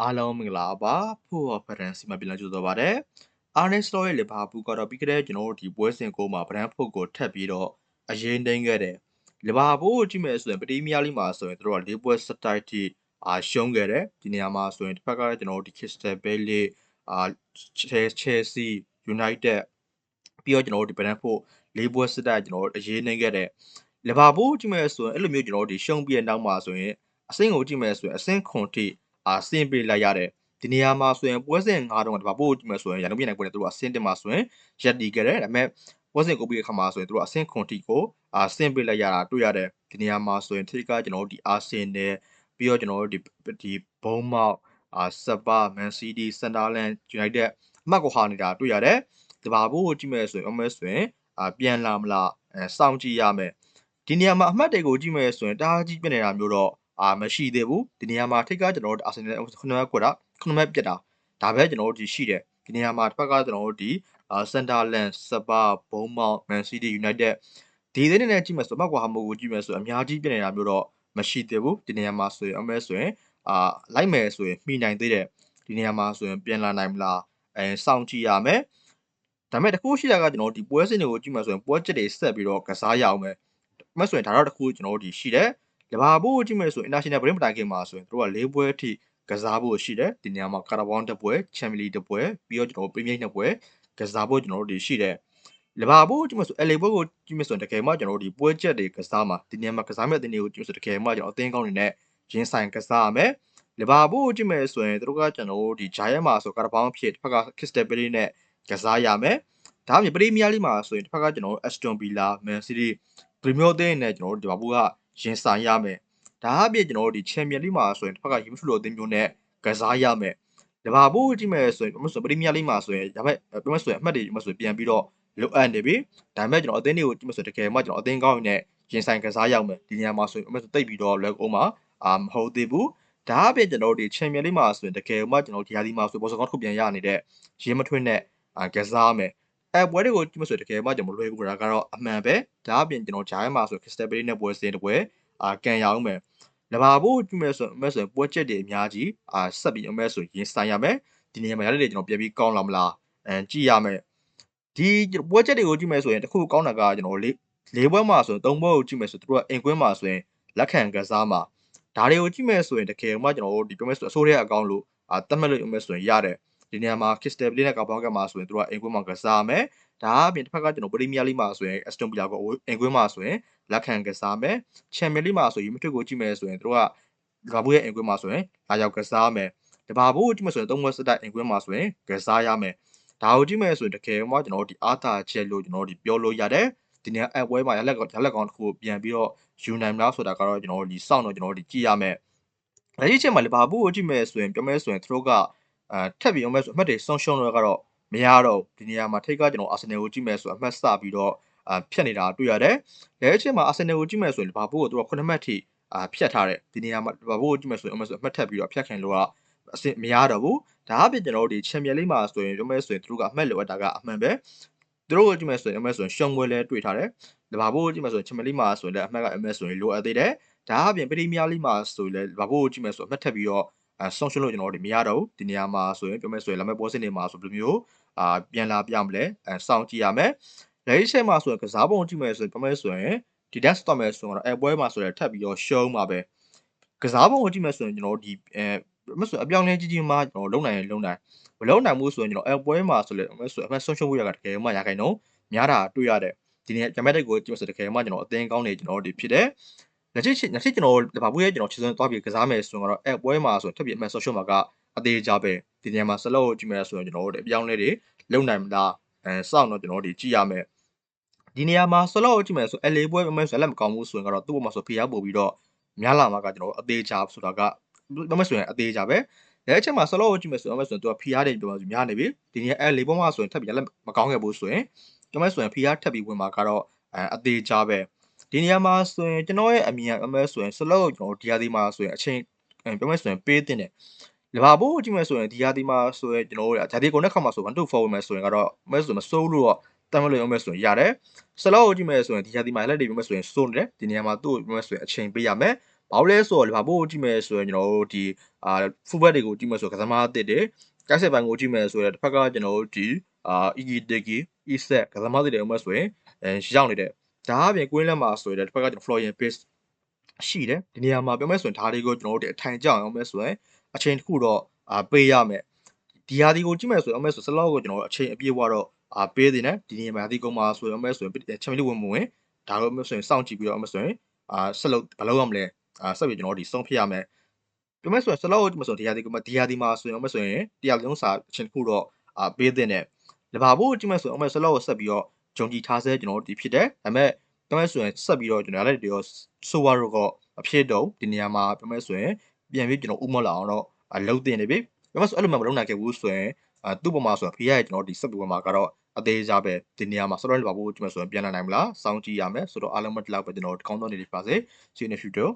အားလုံးမင်္ဂလာပါဖို့ဖရန်စီမှာပြန်လာကြတော့ပါတယ်အာနက်စလောရဲ့လီဗာပူးကတော့ပြီးခဲ့တဲ့ကျွန်တော်တို့ဒီပွဲစဉ်ကိုမှာဗရန်ဖို့ကိုထပ်ပြီးတော့အရင်နှိမ့်ခဲ့တယ်လီဗာပူးကိုကြည့်မယ်ဆိုရင်ပတီးမီယာလီမှာဆိုရင်တို့ကလေးပွဲစတိုက်တီအာရှုံးခဲ့တယ်ဒီနေရာမှာဆိုရင်တစ်ဖက်ကကျွန်တော်တို့ဒီ Crystal Palace အာ Chelsea United ပြီးတော့ကျွန်တော်တို့ဒီဗရန်ဖို့လေးပွဲစတိုက်ကျွန်တော်တို့အရင်နှိမ့်ခဲ့တယ်လီဗာပူးကြည့်မယ်ဆိုရင်အဲ့လိုမျိုးကျွန်တော်တို့ဒီရှုံးပြီးတဲ့နောက်မှာဆိုရင်အဆင့်ကိုကြည့်မယ်ဆိုရင်အဆင့်ခွန်ထိ အာဆင်းပေးလိုက်ရတယ်ဒီနေရာမှာဆိုရင်ပွဲစဉ်၅တုန်းကတပါပို့ကြည့်မယ်ဆိုရင်ရန်ကုန်ပြည်နယ်ပွဲနဲ့သူတို့အဆင့်တင်မှာဆိုရင်ရက်တီခဲ့တယ်ဒါပေမဲ့ပွဲစဉ်ကိုပြီးတဲ့ခါမှာဆိုရင်သူတို့အဆင့်ခွန်တီကိုအာဆင်းပေးလိုက်ရတာတွေ့ရတယ်ဒီနေရာမှာဆိုရင်ထိကကျွန်တော်တို့ဒီအာဆင်နယ်ပြီးတော့ကျွန်တော်တို့ဒီဒီဘုံမောက်အာဆပါမန်စီးတီးစန်ဒါလန်ယူနိုက်တက်အမှတ်ကိုဟာနေတာတွေ့ရတယ်ဒီပါဖို့ကြည့်မယ်ဆိုရင်အမဲဆိုရင်အာပြန်လာမလားအဲစောင့်ကြည့်ရမယ်ဒီနေရာမှာအမှတ်တွေကိုကြည့်မယ်ဆိုရင်တားကြီးပြနေတာမျိုးတော့ အာမရှိသေးဘူးဒီနေရာမှာထိတ်ကကျွန်တော်တို့အာဆင်နယ်ခုနကကွက်တာခုနကပြက်တာဒါပဲကျွန်တော်တို့ဒီရှိတယ်ဒီနေရာမှာတစ်ဖက်ကကျွန်တော်တို့ဒီအာစန်တာလန်စပါဘုံမောင်မန်စီးတီးယူနိုက်တက်ဒီသေးနေနဲ့ကြည့်မယ်ဆိုတော့ကွာဟာမိုကိုကြည့်မယ်ဆိုအများကြီးပြနေတာမျိုးတော့မရှိသေးဘူးဒီနေရာမှာဆိုရင်အမဲဆိုရင်အာလိုက်မယ်ဆိုရင်မိနိုင်သေးတယ်ဒီနေရာမှာဆိုရင်ပြန်လာနိုင်မလားအဲစောင့်ကြည့်ရမယ်ဒါပေမဲ့တခုရှိတာကကျွန်တော်ဒီပွဲစဉ်တွေကိုကြည့်မှဆိုရင်ပွဲချက်တွေဆက်ပြီးတော့ကစားရအောင်မယ်။မဆိုရင်ဒါတော့တခုကျွန်တော်တို့ဒီရှိတယ်။ လဘာဘူးကြည့်မယ်ဆိုရင် international break မတိုင်ခင်မှာဆိုရင်တို့က၄ပွဲအထိကစားဖို့ရှိတယ်။ဒီနေရာမှာကာရာဘောင်းတစ်ပွဲချန်ပီယံလီတစ်ပွဲပြီးတော့ကျွန်တော်တို့ပရီးမီးယားနှစ်ပွဲကစားဖို့ကျွန်တော်တို့ဒီရှိတယ်။လဘာဘူးကြည့်မယ်ဆို LA ပွဲကိုကြည့်မယ်ဆိုရင်တကယ်မှကျွန်တော်တို့ဒီပွဲချက်တွေကစားမှာဒီနေရာမှာကစားမဲ့အသင်းတွေကိုကြည့်မယ်ဆိုတကယ်မှကျွန်တော်အသင်းကောင်းတွေနဲ့ရင်းဆိုင်ကစားရမယ်။လဘာဘူးကြည့်မယ်ဆိုရင်တို့ကကျွန်တော်တို့ဒီဂျိုင်းမှာဆိုကာရာဘောင်းဖြစ်တစ်ဖက်က Crystal Palace နဲ့ကစားရမယ်။ဒါအပြင်ပရီးမီးယားလိမှာဆိုရင်တစ်ဖက်ကကျွန်တော်တို့ Aston Villa, Man City ပရီမီယံအသင်းနဲ့ကျွန်တော်တို့ဒီဘာဘူးက ရင်ဆိုင်ရမယ်။ဒါအပြင်ကျွန်တော်တို့ဒီချန်ပီယံလိမှာဆိုရင်တစ်ဖက်ကယူဖလိုအသင်းမျိုးနဲ့ကစားရမယ်။ဒီဘာဘူးကြည့်မယ်ဆိုရင်မဆိုပရီးမီးယားလိမှာဆိုရင်ဒါပေမဲ့ပြောမဆိုရင်အမှတ်တွေမဆိုပြန်ပြီးတော့လိုအပ်နေပြီ။ဒါပေမဲ့ကျွန်တော်အသင်းတွေကိုကြည့်မဆိုတကယ်မှကျွန်တော်အသင်းကောင်းနဲ့ရင်ဆိုင်ကစားရမယ်ဒီနေရာမှာဆိုရင်မဆိုတိတ်ပြီးတော့လွယ်ကုန်မှာအာမဟုတ်သေးဘူး။ဒါအပြင်ကျွန်တော်တို့ဒီချန်ပီယံလိမှာဆိုရင်တကယ်မှကျွန်တော်ဒီဟာဒီမှာဆိုပေါ်စကောင်းထုတ်ပြန်ရနေတဲ့ရင်းမထွင်းနဲ့အာကစားမယ်။ အဲပွဲတွေကိုကြည့်မဆိုတကယ်မှကျွန်တော်လွယ်ကူတာကတော့အမှန်ပဲဒါအပြင်ကျွန်တော်ဂျိုင်းမှာဆို Crystal Palace နဲ့ပွဲစဉ်တစ်ပွဲအာကန်ရအောင်မယ်လဘာဖို့ကြည့်မယ်ဆိုအမဲဆိုရင်ပွဲချက်တွေအများကြီးအာဆက်ပြီးအမဲဆိုရင်ဆိုင်ရမယ်ဒီနေရာမှာရတဲ့ကျွန်တော်ပြန်ပြီးကောင်းလာမလားအဲကြည့်ရမယ်ဒီပွဲချက်တွေကိုကြည့်မယ်ဆိုရင်တခုကောင်းတာကကျွန်တော်လေးလေးပွဲမှာဆိုရင်သုံးပွဲကိုကြည့်မယ်ဆိုသူတို့ကအင်ကွင်းမှာဆိုရင်လက်ခံကစားမှာဒါတွေကိုကြည့်မယ်ဆိုရင်တကယ်မှကျွန်တော်တို့ဒီပြောမယ်ဆိုအစိုးရအကောင့်လို့အာတတ်မှတ်လို့အမဲဆိုရင်ရတယ် ဒီနေရာမှာ Crystal Palace နဲ့ကာဘောင်းကမှာဆိုရင်သူတို့ကအင်ကွင်းမှာကစားမယ်ဒါအပြင်တစ်ဖက်ကကျွန်တော်ပရီးမီးယားလိမှာဆိုရင် Aston Villa ကိုအင်ကွင်းမှာဆိုရင်လက်ခံကစားမယ်ချန်ပီယံလိမှာဆိုရင်မထွတ်ကိုကြည့်မယ်ဆိုရင်တို့ကလဘာဘူးရဲ့အင်ကွင်းမှာဆိုရင်လာရောက်ကစားမယ်တဘာဘူးကြည့်မယ်ဆိုရင်သုံးဘွဲစတိုက်အင်ကွင်းမှာဆိုရင်ကစားရမယ်ဒါကိုကြည့်မယ်ဆိုရင်တကယ်မှကျွန်တော်တို့ဒီအာသာချက်လို့ကျွန်တော်တို့ဒီပြောလို့ရတယ်ဒီနေရာအပွဲမှာရလက်ရလက်ကောင်တစ်ခုပြန်ပြီးတော့ယူနိုင်မလားဆိုတာကတော့ကျွန်တော်တို့ဒီစောင့်တော့ကျွန်တော်တို့ဒီကြည့်ရမယ်အဲဒီချိန်မှာလဘာဘူးကိုကြည့်မယ်ဆိုရင်ပြောမယ်ဆိုရင်သူတို့က အဲထက်ပြီးအောင်မယ်ဆိုအမှတ်တွေဆုံးရှုံးတော့ကတော့မရတော့ဒီနေရာမှာထိတ်ကကျွန်တော်အာဆင်နယ်ကိုကြည့်မယ်ဆိုအမှတ်စပြီးတော့အာဖြတ်နေတာတွေ့ရတယ်။လဲအချိန်မှာအာဆင်နယ်ကိုကြည့်မယ်ဆိုရင်ဘာဘိုးကိုသူက9မှတ်ထိအာဖြတ်ထားတယ်ဒီနေရာမှာဘာဘိုးကိုကြည့်မယ်ဆိုရင်အမှတ်ဆိုအမှတ်ထပ်ပြီးတော့ဖြတ်ခင်လို့ကအဆင်မရတော့ဘူး။ဒါအပြင်ကျွန်တော်တို့ဒီချန်ပီယံလိမှာဆိုရင်ပြောမယ်ဆိုရင်သူတို့ကအမှတ်လိုအပ်တာကအမှန်ပဲ။သူတို့ကိုကြည့်မယ်ဆိုရင်အမှတ်ဆိုရင်ရှုံးပွဲလဲတွေ့ထားတယ်။ဘာဘိုးကိုကြည့်မယ်ဆိုရင်ချန်ပီယံလိမှာဆိုရင်လည်းအမှတ်ကအမှတ်ဆိုရင်လိုအပ်သေးတယ်။ဒါအပြင်ပရီးမီးယားလိမှာဆိုရင်လည်းဘာဘိုးကိုကြည့်မယ်ဆိုအမှတ်ထပ်ပြီးတော့ အဲဆုံးရှုံးလို့ကျွန်တော်တို့မရတော့ဘူးဒီနေရာမှာဆိုရင်ပြောမယ်ဆိုရင်လာမယ့်ပွဲစဉ်တွေမှာဆိုဘယ်လိုမျိုးအာပြန်လာပြမလဲအဲစောင့်ကြည့်ရမယ်လက်ရှိချိန်မှာဆိုရင်ကစားပုံကြည့်မယ်ဆိုရင်ပြောမယ်ဆိုရင်ဒီ desk တော့မယ်ဆိုတော့အဲပွဲမှာဆိုရင်ထပ်ပြီးတော့ရှုံးမှာပဲကစားပုံကိုကြည့်မယ်ဆိုရင်ကျွန်တော်ဒီအဲမဆိုအပြောင်းလဲကြီးကြီးမှကျွန်တော်လုံနိုင်ရင်လုံနိုင်မလုံနိုင်ဘူးဆိုရင်ကျွန်တော်အဲပွဲမှာဆိုလေမဆိုအမှဆုံးရှုံးဖို့ရတာတကယ်မှရခိုင်တော့များတာတွေ့ရတယ်ဒီနေ့ဂျမက်တက်ကိုကြည့်မယ်ဆိုတကယ်မှကျွန်တော်အသင်းကောင်းနေကျွန်တော်ဒီဖြစ်တယ် လက်ရှိလက်ရှိကျွန်တော်ဘာဘူးရဲ့ကျွန်တော်ခြေစွမ်းသွားပြီးကစားမယ်ဆိုတော့အဲပွဲမှာဆိုထပ်ပြီးအမှဆုံးရှုံးမှာကအသေးကြပဲဒီနေရာမှာဆလော့ကိုကြည့်မယ်ဆိုရင်ကျွန်တော်တို့အပြောင်းလဲတွေလုံနိုင်မလားအဲစောင့်တော့ကျွန်တော်တို့ကြည့်ရမယ်ဒီနေရာမှာဆလော့ကိုကြည့်မယ်ဆိုအလေးပွဲမမဲဆိုလက်မကောင်းဘူးဆိုရင်ကတော့သူ့ဘက်မှာဆိုဖိအားပို့ပြီးတော့များလာမှာကကျွန်တော်တို့အသေးချဆိုတာကမမဲဆိုရင်အသေးချပဲလက်အချက်မှာဆလော့ကိုကြည့်မယ်ဆိုတော့မမဲဆိုရင်သူကဖိအားတွေပြောမှများနေပြီဒီနေရာအဲလေးပွဲမှာဆိုရင်ထပ်ပြီးလက်မကောင်းခဲ့ဘူးဆိုရင်ကျွန်မဆိုရင်ဖိအားထပ်ပြီးဝင်မှာကတော့အဲအသေးချပဲ ဒီနေရာမှာဆိုရင်ကျွန်တော်ရဲ့အမြင်အမဲဆိုရင်ဆလော့ကိုကျွန်တော်ဒီဟာဒီမှာဆိုရင်အချိန်ပြောမယ်ဆိုရင်ပေးတင်တယ်လဘာဘိုးကြည့်မယ်ဆိုရင်ဒီဟာဒီမှာဆိုရင်ကျွန်တော်တို့ဂျာဒီကိုနဲ့ခါမှာဆို1 to 4ဝင်မယ်ဆိုရင်ကတော့မဲဆိုမစိုးလို့တော့တမ်းမလို့ရမယ်ဆိုရင်ရတယ်ဆလော့ကိုကြည့်မယ်ဆိုရင်ဒီဟာဒီမှာလက်တွေပြမယ်ဆိုရင်စိုးနေတယ်ဒီနေရာမှာသူ့ပြမယ်ဆိုရင်အချိန်ပေးရမယ်ဘာဘာလို့လဲဆိုတော့လီဗာပူးကိုကြည့်မယ်ဆိုရင်ကျွန်တော်တို့ဒီအာဖူဘက်တွေကိုကြည့်မယ်ဆိုကစားသမားအသစ်တွေကိုက်ဆက်ပိုင်းကိုကြည့်မယ်ဆိုရင်တစ်ဖက်ကကျွန်တော်တို့ဒီအာအီဂီတေဂီအီဆက်ကစားသမားတွေဥမဲ့ဆိုရင်အဲရောက်နေတယ် ဒါအပြင်ကွင်းလက်မှာဆိုရင်တစ်ဖက်ကကျွန်တော် Florian Pace ရှိတယ်ဒီနေရာမှာပြောမယ်ဆိုရင်ဒါတွေကိုကျွန်တော်တို့အထိုင်ကြောက်အောင်မဲ့ဆိုရင်အချိန်တစ်ခုတော့အာပေးရမယ်ဒီဟာဒီကိုကြည့်မယ်ဆိုရင်အမဲ့ဆိုစလောက်ကိုကျွန်တော်တို့အချိန်အပြည့်ဝတော့အာပေးနေတယ်ဒီနေရာမှာဒီကောင်မှာဆိုရင်အမဲ့ဆိုရင်ချန်ပီယံလိဝင်မဝင်ဒါတော့အမဲ့ဆိုရင်စောင့်ကြည့်ပြီးတော့အမဲ့ဆိုရင်အာဆက်လုပ်ဘာလုပ်ရမလဲအာဆက်ပြီးကျွန်တော်တို့ဒီဆုံးဖြတ်ရမယ်ပြောမယ်ဆိုရင်စလောက်ကိုမဆိုဒီဟာဒီကမှာဒီဟာဒီမှာဆိုရင်အမဲ့ဆိုရင်တရားလုံးစာအချိန်တစ်ခုတော့အာပေးတဲ့နဲ့လဘာဖို့ကြည့်မယ်ဆိုရင်အမဲ့စလောက်ကိုဆက်ပြီးတော့ ဂျုံကြီးထားဆဲကျွန်တော်တို့ဒီဖြစ်တယ်ဒါပေမဲ့ပြောမယ်ဆိုရင်ဆက်ပြီးတော့ကျွန်တော်လည်းဒီတော့ဆိုဝါရောကအဖြစ်တော့ဒီနေရာမှာပြောမယ်ဆိုရင်ပြန်ပြီးကျွန်တော်ဥမလာအောင်တော့လှုပ်တင်နေပြီပြောမယ်ဆိုအဲ့လိုမှမလုပ်နိုင်ခဲ့ဘူးဆိုရင်အာသူ့ပေါ်မှာဆိုရင်ဖေးရရဲ့ကျွန်တော်ဒီဆက်ပြီးပေါ်မှာကတော့အသေးစားပဲဒီနေရာမှာဆော့တော့လဘာဖို့ကြည့်မယ်ဆိုရင်ပြန်လာနိုင်မလားစောင့်ကြည့်ရမယ်ဆိုတော့အားလုံးမတလောက်ပဲကျွန်တော်ကောင်းတော့နေလိမ့်ပါစေ see you in the future